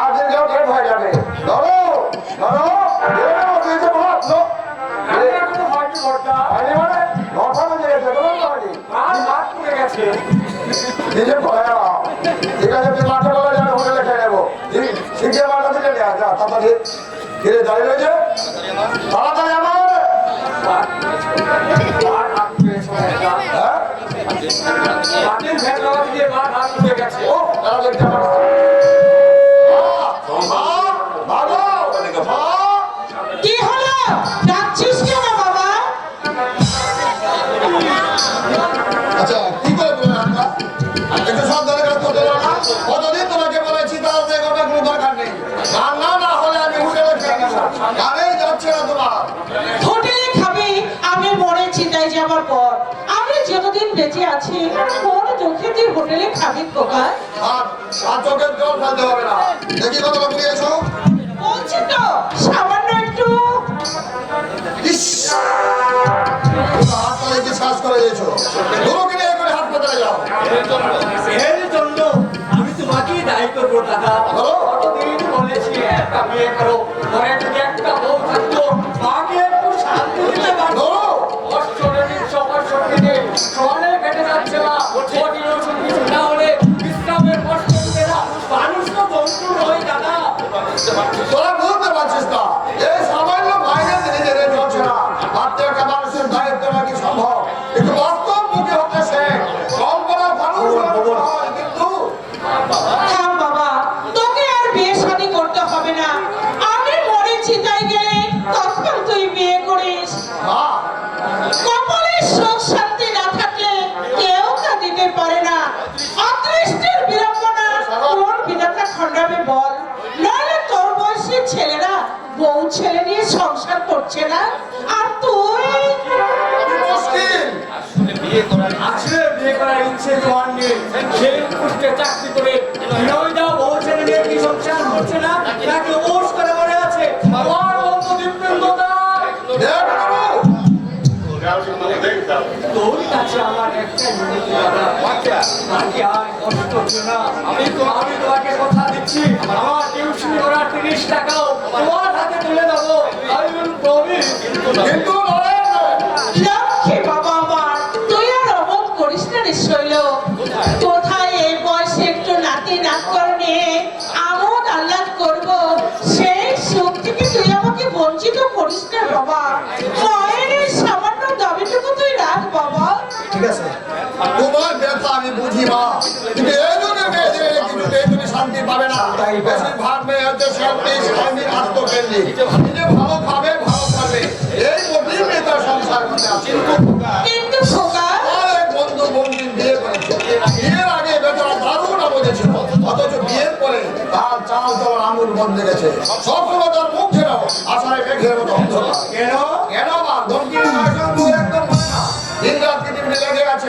আজ যাও কে ভয় যাবে ধরো ধরো নিজে ভয় ঠিক আছে তুই মাঠে বলে যাবে হোটেলে খেয়ে নেব ঠিক আছে মাথা থেকে নিয়ে আসা তাড়াতাড়ি ফিরে দাঁড়িয়ে রয়েছে। তাড়াতাড়ি আমার। মাটির ভেদ দিয়ে ভাত হাত গেছে। ও তারা চিতায় যাবার পর আমি যতদিন বেঁচে আছি কোন চোখে তুই হোটেলে খাবি আর চোখের জল ফেলতে হবে না। দেখি কত বলছি তো সামান্য একটু। হাত পায়ে শ্বাস করে দিয়েছ দুটোকে নিয়ে করে যাও। তোরা করছে না? আর তুই? কি মুশকিল। আছে বিয়ে করার ইচ্ছে তোমার নেই। সেই পুষ্টে চাকরি করে বিনয় দাও ছেলে নিয়ে কি সংসার করছে না? নাকি ওষ করে মনে আছে? আমার বন্ধু দীপেন্দ্র দা। দেখ বাবু তোর কাছে আমার একটা দাদা আর কষ্ট না আমি তো আমি দিচ্ছি আমার টিউশন করার তিরিশ টাকাও তোমার হাতে তুলে দেবো। আই উইল প্রমিস কিন্তু লক্ষ্মী বাবা আমার তুই আর অমত করিস না রে কোথায়? এই বয়সে একটু নাতি নাতকর নিয়ে আমোদ আহ্লাদ করব? সেই সুখ থেকে তুই আমাকে বঞ্চিত করিস না বাবা। মায়ের এই সামান্য দাবিটুকু তুই রাখ বাবা। ঠিক আছে। পাবে না। বেশিরভাগ মেয়ে হচ্ছে শান্তি স্বামীর আত্মকেন্দ্রিক। নিজে ভালো খাবে ভালো খাবে এই মোটেই মেয়ে সংসার করতে আছে। কিন্তু খোকা। আমার বন্ধু বন্ধু বিয়ে করেছে বিয়ের আগে বেচারা দারুণ আমোদে ছিল। অথচ বিয়ের পরে তার চাল চলার আঙুল বন্ধ গেছে। সবসময় তার মুখ ছিল আশায় মেঘের মতো অন্ধকার। কেন? কেন মা ধমকি একদম মানে না। দিন রাত পৃথিবীতে লেগে আছে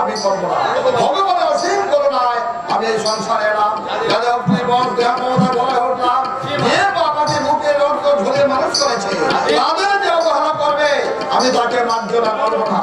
আমি করব না। ভগবানের অসীম করুণায় আমি এই সংসারে এলাম। যাদের অগ্নি বল দেহ মমতা বলে উঠলাম যে বাবাকে মুখে রক্ত ঝুলে মানুষ করেছে, তাদের যে অবহেলা করবে, আমি তাকে মার্জনা করব না।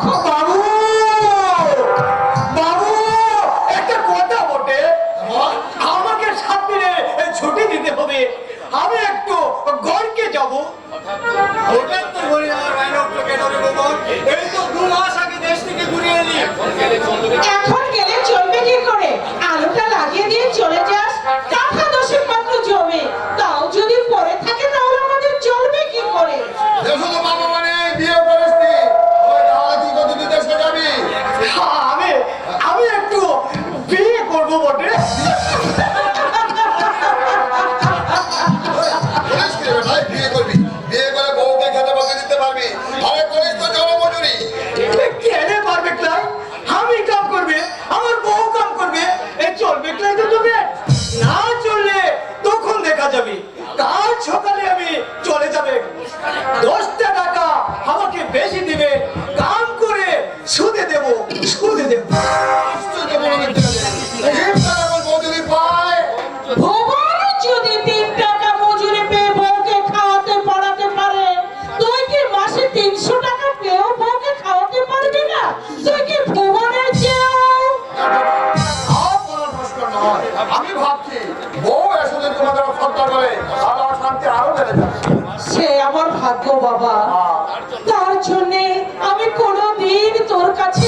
সে আমার ভাগ্য বাবা। তার জন্যে আমি কোনোদিন তোর কাছে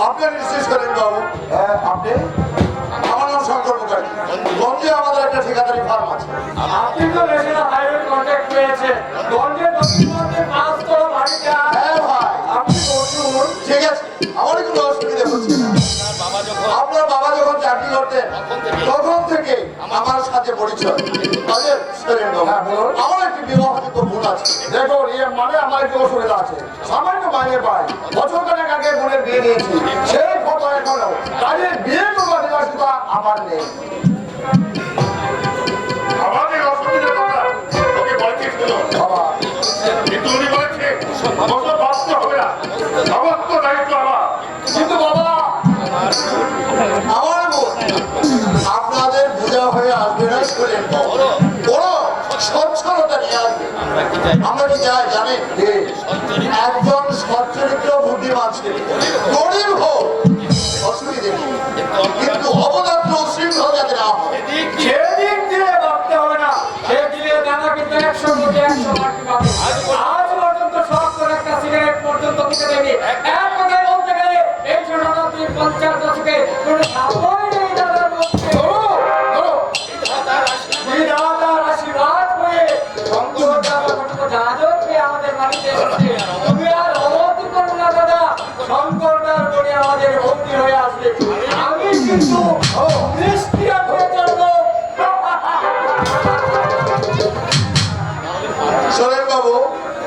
আপনি নিশ্চিত করেন বাবু। হ্যাঁ আপনি? আমার নাম শঙ্কর মুখার্জি। গঞ্জে আমাদের একটা ঠিকাদারি ফার্ম আছে। আপনি তো ন্যাশনাল হাইওয়ে কন্ট্যাক্ট পেয়েছে গঞ্জে পাঁচ তলা বাড়িটা হ্যাঁ ভাই। আপনি বসুন। ঠিক আছে। আমার কোনো অসুবিধা হচ্ছে। না বাবা যখন করতেন তখন থেকে আমার সাথে পরিচয়। বাবা। আমার একটি বিবাহিত বোন আছে। দেখো ইয়ে মানে আমার একটু অসুবিধা আছে। সামান্য মাইনে পাই বছর খানেক আগে বোনের বিয়ে দিয়েছি। সেই ফটো এখনও। বিয়ে বিলাসিতা আমার নেই। আমাদের অসুবিধা আপনাদের বোঝা হয়ে আসবে না শরীর বড় স্বচ্ছলতা নিয়ে আসবে। আমরা কি চাই জানেন?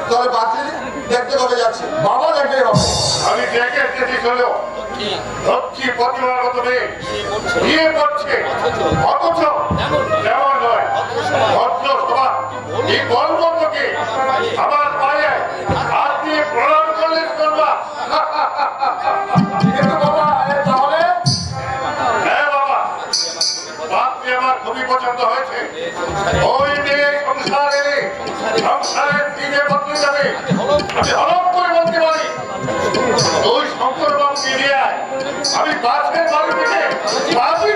তবে বাতিল দেখতে কবে যাচ্ছে? বাবা দেখতে হবে। আমি দেখে দেখি চলো লক্ষ্মী প্রতিমার মতো মেয়ে বিয়ে করছে। অথচ নয়। ভদ্র সভা এই তোকে আমার পায়ে হাত দিয়ে প্রণাম করলে করবা। আমি হলপ করে বলতে পারি। ওই শঙ্কর বাবুকে আমি পাশের বাড়ি থেকে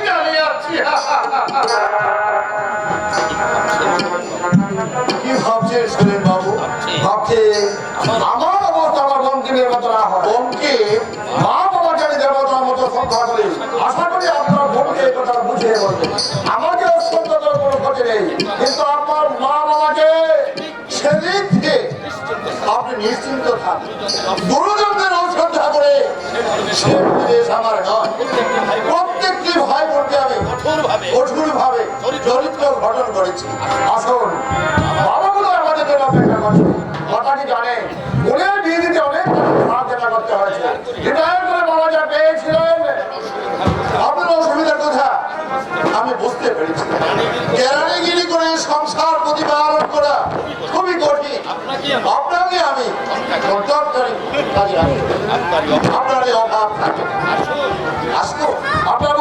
চালিয়ে আসছি কি ভাবছেন সুনীল বাবু? ভাবছে আমার অবস্থা আমার বঙ্কিমের মতো না হয়। বঙ্কিম মা বাবাকে আমি দেবতার মতো শ্রদ্ধা করি আশা করি আপনার বোনকে কথা বুঝিয়ে বলবেন আমাকে করার কোনো ক্ষতি নেই কিন্তু আপনার মা বাবাকে আপনি নিশ্চিন্ত থাকুন। করে সে আমার নয়। প্রত্যেকটি ভাই বোনকে আমি কঠোর ভাবে চরিত্র গঠন করেছি। আসুন আমাদের জন্য অপেক্ষা করছে কথা কি জানে? উনি বিয়ে দিতে অনেক করতে হয়েছে। রিটায়ার করে বাবা যা পেয়েছিলেন আপনার অসুবিধার কথা। আমি বুঝতে পেরেছি। জোর করে আপনার এই অভাব থাকে। আসতো আপনার